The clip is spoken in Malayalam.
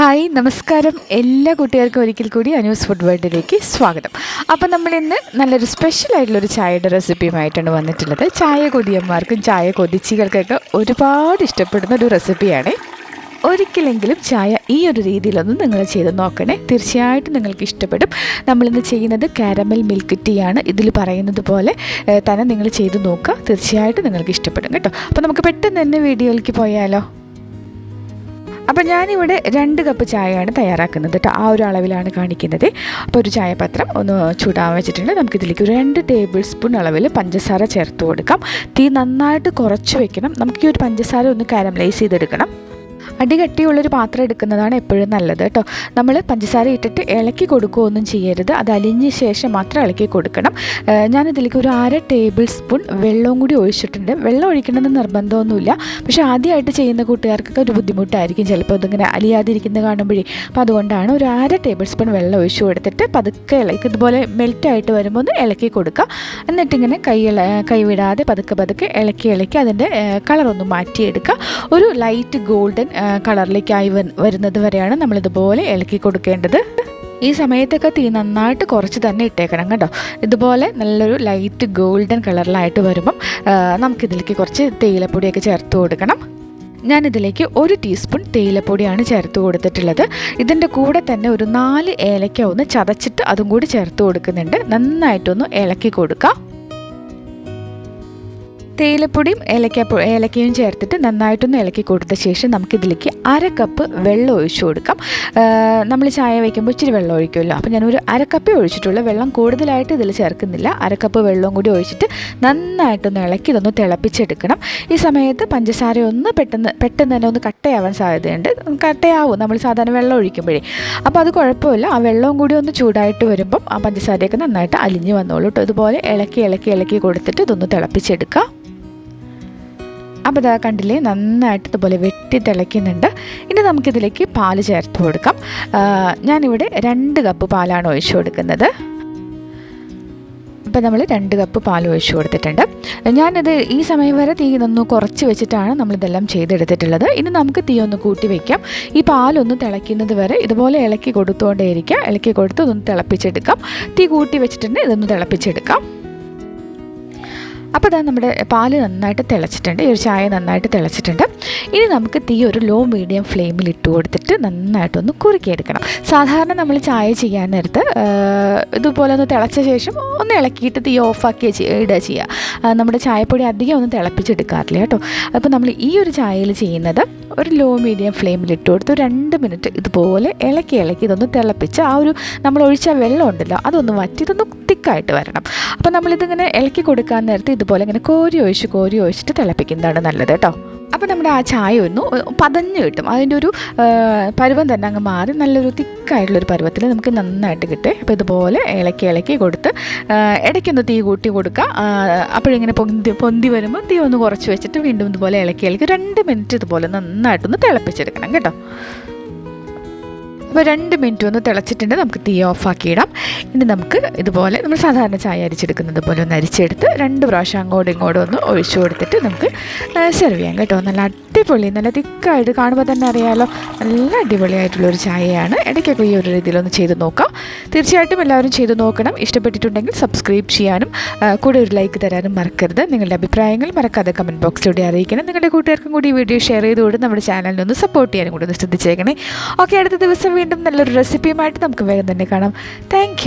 ഹായ് നമസ്കാരം. എല്ലാ കുട്ടികൾക്കും ഒരിക്കൽ കൂടി അനൂസ് ഫുഡ് വേൾഡിലേക്ക് സ്വാഗതം. അപ്പോൾ നമ്മൾ ഇന്ന് നല്ലൊരു സ്പെഷ്യൽ ആയിട്ടുള്ള ഒരു ചായയുടെ റെസിപ്പിയുമായിട്ടാണ് വന്നിട്ടുള്ളത്. ചായ കൊതിയന്മാർക്കും ചായ കൊതിച്ചികൾക്കൊക്കെ ഒരുപാട് ഇഷ്ടപ്പെടുന്ന ഒരു റെസിപ്പിയാണ്. ഒരിക്കലെങ്കിലും ചായ ഈ ഒരു രീതിയിലൊന്നും നിങ്ങൾ ചെയ്ത് നോക്കണേ. തീർച്ചയായിട്ടും നിങ്ങൾക്ക് ഇഷ്ടപ്പെടും. നമ്മളിന്ന് ചെയ്യുന്നത് കാരമൽ മിൽക്ക് ടീ ആണ്. ഇതിൽ പറയുന്നത് പോലെ തന്നെ നിങ്ങൾ ചെയ്ത് നോക്കുക. തീർച്ചയായിട്ടും നിങ്ങൾക്ക് ഇഷ്ടപ്പെടും കേട്ടോ. അപ്പോൾ നമുക്ക് പെട്ടെന്ന് തന്നെ വീഡിയോയിലേക്ക് പോയാലോ? അപ്പോൾ ഞാനിവിടെ രണ്ട് കപ്പ് ചായയാണ് തയ്യാറാക്കുന്നത് കേട്ടോ ആ ഒരു അളവിലാണ് കാണിക്കുന്നത്. അപ്പോൾ ഒരു ചായപത്രം ഒന്ന് ചൂടാൻ വെച്ചിട്ടുണ്ട്. നമുക്കിതിലേക്ക് ഒരു രണ്ട് ടേബിൾ സ്പൂൺ അളവിൽ പഞ്ചസാര ചേർത്ത് കൊടുക്കാം. തീ നന്നായിട്ട് കുറച്ച് വെക്കണം. നമുക്ക് ഈ ഒരു പഞ്ചസാര ഒന്ന് കാരമലൈസ് ചെയ്തെടുക്കണം. അടികട്ടിയുള്ളൊരു പാത്രം എടുക്കുന്നതാണ് എപ്പോഴും നല്ലത് കേട്ടോ. നമ്മൾ പഞ്ചസാര ഇട്ടിട്ട് ഇളക്കി കൊടുക്കുകയൊന്നും ചെയ്യരുത്. അത് അലിഞ്ഞ ശേഷം മാത്രം ഇളക്കി കൊടുക്കണം. ഞാനിതിലേക്ക് ഒരു അര ടേബിൾ സ്പൂൺ വെള്ളവും കൂടി ഒഴിച്ചിട്ടുണ്ട്. വെള്ളം ഒഴിക്കണമെന്ന് നിർബന്ധമൊന്നുമില്ല. പക്ഷേ ആദ്യമായിട്ട് ചെയ്യുന്ന കൂട്ടുകാർക്കൊക്കെ ഒരു ബുദ്ധിമുട്ടായിരിക്കും ചിലപ്പോൾ ഇതിങ്ങനെ അലിയാതിരിക്കുന്നത് കാണുമ്പോഴേ. അപ്പോൾ അതുകൊണ്ടാണ് ഒരു അര ടേബിൾ സ്പൂൺ വെള്ളം ഒഴിച്ചു കൊടുത്തിട്ട് പതുക്കെ ഇളക്കി ഇതുപോലെ മെൽറ്റായിട്ട് വരുമ്പോൾ ഒന്ന് ഇളക്കി കൊടുക്കുക. എന്നിട്ടിങ്ങനെ കൈ കൈവിടാതെ പതുക്കെ പതുക്കെ ഇളക്കി ഇളക്കി അതിന്റെ കളറൊന്ന് മാറ്റിയെടുക്കുക. ഒരു ലൈറ്റ് ഗോൾഡൻ കളറിലേക്കായി വരുന്നത് വരെയാണ് നമ്മളിതുപോലെ ഇളക്കി കൊടുക്കേണ്ടത്. ഈ സമയത്തൊക്കെ തീ നന്നായിട്ട് കുറച്ച് തന്നെ ഇട്ടേക്കണം കേട്ടോ. ഇതുപോലെ നല്ലൊരു ലൈറ്റ് ഗോൾഡൻ കളറിലായിട്ട് വരുമ്പം നമുക്കിതിലേക്ക് കുറച്ച് തേയിലപ്പൊടിയൊക്കെ ചേർത്ത് കൊടുക്കണം. ഞാനിതിലേക്ക് ഒരു ടീസ്പൂൺ തേയിലപ്പൊടിയാണ് ചേർത്ത് കൊടുത്തിട്ടുള്ളത്. ഇതിന്റെ കൂടെ തന്നെ ഒരു നാല് ഏലക്ക ഒന്ന് ചതച്ചിട്ട് അതും കൂടി ചേർത്ത് കൊടുക്കുന്നുണ്ട്. നന്നായിട്ടൊന്ന് ഇളക്കി കൊടുക്കാം. തേയിലപ്പൊടിയും ഏലക്ക ഏലക്കയും ചേർത്തിട്ട് നന്നായിട്ടൊന്ന് ഇളക്കി കൊടുത്ത ശേഷം നമുക്കിതിലേക്ക് അര കപ്പ് വെള്ളം ഒഴിച്ചു കൊടുക്കാം. നമ്മൾ ചായ വയ്ക്കുമ്പോൾ ഇച്ചിരി വെള്ളം ഒഴിക്കുമല്ലോ. അപ്പോൾ ഞാനൊരു അര കപ്പേ ഒഴിച്ചിട്ടുള്ളൂ. വെള്ളം കൂടുതലായിട്ട് ഇതിൽ ചേർക്കുന്നില്ല. അര കപ്പ് വെള്ളവും കൂടി ഒഴിച്ചിട്ട് നന്നായിട്ടൊന്ന് ഇളക്കി ഇതൊന്ന് തിളപ്പിച്ചെടുക്കണം. ഈ സമയത്ത് പഞ്ചസാര ഒന്ന് പെട്ടെന്ന് പെട്ടെന്ന് തന്നെ ഒന്ന് കട്ടയാവാൻ സാധ്യതയുണ്ട്. കട്ടയാവും. നമ്മൾ സാധാരണ വെള്ളം ഒഴിക്കുമ്പോഴേ. അപ്പോൾ അത് കുഴപ്പമില്ല. ആ വെള്ളവും കൂടി ഒന്ന് ചൂടായിട്ട് വരുമ്പം ആ പഞ്ചസാരയൊക്കെ നന്നായിട്ട് അലിഞ്ഞ് വന്നോളൂ കേട്ടോ. ഇതുപോലെ ഇളക്കി ഇളക്കി ഇളക്കി കൊടുത്തിട്ട് ഇതൊന്ന് തിളപ്പിച്ചെടുക്കുക അപ്പോൾ ഇതാ കണ്ടില്ലേ നന്നായിട്ട് ഇതുപോലെ വെട്ടി തിളയ്ക്കുന്നുണ്ട്. ഇനി നമുക്കിതിലേക്ക് പാൽ ചേർത്ത് കൊടുക്കാം. ഞാനിവിടെ രണ്ട് കപ്പ് പാലാണ് ഒഴിച്ചു കൊടുക്കുന്നത്. അപ്പോൾ നമ്മൾ രണ്ട് കപ്പ് പാൽ ഒഴിച്ചു കൊടുത്തിട്ടുണ്ട്. ഞാനത് ഈ സമയം വരെ തീ ഒന്ന് കുറച്ച് വെച്ചിട്ടാണ് നമ്മളിതെല്ലാം ചെയ്തെടുത്തിട്ടുള്ളത്. ഇനി നമുക്ക് തീ ഒന്ന് കൂട്ടി വയ്ക്കാം ഈ പാലൊന്ന് തിളയ്ക്കുന്നത് വരെ ഇതുപോലെ ഇളക്കി കൊടുത്തുകൊണ്ടേയിരിക്കാം ഇളക്കി കൊടുത്ത് ഇതൊന്ന് തിളപ്പിച്ചെടുക്കാം. തീ കൂട്ടി വെച്ചിട്ടുണ്ട് ഇതൊന്ന് തിളപ്പിച്ചെടുക്കാം. അപ്പോൾ ഇതാ നമ്മുടെ പാൽ നന്നായിട്ട് തിളച്ചിട്ടുണ്ട് ഈ ഒരു ചായ നന്നായിട്ട് തിളച്ചിട്ടുണ്ട്. ഇനി നമുക്ക് തീ ഒരു ലോ മീഡിയം ഫ്ലെയിമിൽ ഇട്ട് കൊടുത്തിട്ട് നന്നായിട്ടൊന്ന് കുറുക്കിയെടുക്കണം. സാധാരണ നമ്മൾ ചായ ചെയ്യാൻ നേരത്ത് ഇതുപോലെ ഒന്ന് തിളച്ച ശേഷം ഒന്ന് ഇളക്കിയിട്ട് തീ ഓഫാക്കി ഇടുക ചെയ്യുക നമ്മുടെ ചായപ്പൊടി അധികം ഒന്നും തിളപ്പിച്ചെടുക്കാറില്ല കേട്ടോ. അപ്പോൾ നമ്മൾ ഈ ഒരു ചായയിൽ ചെയ്യുന്നത് ഒരു ലോ മീഡിയം ഫ്ലെയിമിൽ ഇട്ട് കൊടുത്ത് രണ്ട് മിനിറ്റ് ഇതുപോലെ ഇളക്കി ഇളക്കി ഇതൊന്ന് തിളപ്പിച്ച് ആ ഒരു നമ്മൾ ഒഴിച്ച വെള്ളം ഉണ്ടല്ലോ അതൊന്ന് വറ്റി ഇതൊന്ന് തിക്കായിട്ട് വരണം. അപ്പോൾ നമ്മളിതിങ്ങനെ ഇളക്കി കൊടുക്കാൻ നേരത്തെ ഇതുപോലെ ഇങ്ങനെ കോരി ഒഴിച്ച് കോരി ഒഴിച്ചിട്ട് തിളപ്പിക്കുന്നതാണ് നല്ലത് കേട്ടോ. അപ്പോൾ നമ്മുടെ ആ ചായ ഒന്ന് പതഞ്ഞ് കിട്ടും. അതിന്റെ ഒരു പരുവം തന്നെ അങ്ങ് മാറി നല്ലൊരു തിക്കായിട്ടുള്ളൊരു പരുവത്തിൽ നമുക്ക് നന്നായിട്ട് കിട്ടും. അപ്പോൾ ഇതുപോലെ ഇളക്കി ഇളക്കി കൊടുത്ത് ഇടയ്ക്കൊന്ന് തീ കൂട്ടി കൊടുക്കുക അപ്പോഴിങ്ങനെ പൊന്തി പൊന്തി വരുമ്പോൾ തീ ഒന്ന് കുറച്ച് വെച്ചിട്ട് വീണ്ടും ഇതുപോലെ ഇളക്കി ഇളക്കി രണ്ട് മിനിറ്റ് ഇതുപോലെ നന്നായിട്ടൊന്ന് തിളപ്പിച്ചെടുക്കണം കേട്ടോ. അപ്പോൾ രണ്ട് മിനിറ്റ് ഒന്ന് തിളച്ചിട്ടുണ്ട്. നമുക്ക് തീ ഓഫാക്കിയിടാം ഇനി നമുക്ക് ഇതുപോലെ നമ്മൾ സാധാരണ ചായ അരിച്ചെടുക്കുന്നത് പോലെ ഒന്ന് അരിച്ചെടുത്ത് രണ്ട് പ്രാവശ്യം അങ്ങോട്ടും ഇങ്ങോട്ടും ഒന്ന് ഒഴിച്ചു കൊടുത്തിട്ട് നമുക്ക് സെർവ് ചെയ്യാം കേട്ടോ. നല്ല അടിപൊളി നല്ല തിക്കായിട്ട് കാണുമ്പോൾ തന്നെ അറിയാമല്ലോ നല്ല അടിപൊളിയായിട്ടുള്ളൊരു ചായയാണ്. ഇടയ്ക്കൊക്കെ ഈ ഒരു രീതിയിലൊന്ന് ചെയ്ത് നോക്കാം. തീർച്ചയായിട്ടും എല്ലാവരും ചെയ്ത് നോക്കണം. ഇഷ്ടപ്പെട്ടിട്ടുണ്ടെങ്കിൽ സബ്സ്ക്രൈബ് ചെയ്യാനും കൂടെ ഒരു ലൈക്ക് തരാനും മറക്കരുത്. നിങ്ങളുടെ അഭിപ്രായങ്ങൾ മറക്കാതെ കമന്റ് ബോക്സിലൂടെ അറിയിക്കണം. നിങ്ങളുടെ കൂട്ടുകാർക്കും കൂടി ഈ വീഡിയോ ഷെയർ ചെയ്തുകൊണ്ട് നമ്മുടെ ചാനലിനൊന്ന് സപ്പോർട്ട് ചെയ്യാനും കൂടി ഒന്ന് ശ്രദ്ധിച്ചേക്കണേ. ഓക്കെ അടുത്ത ദിവസം വീണ്ടും നല്ലൊരു റെസിപ്പിയുമായിട്ട് നമുക്ക് വേഗം തന്നെ കാണാം. താങ്ക്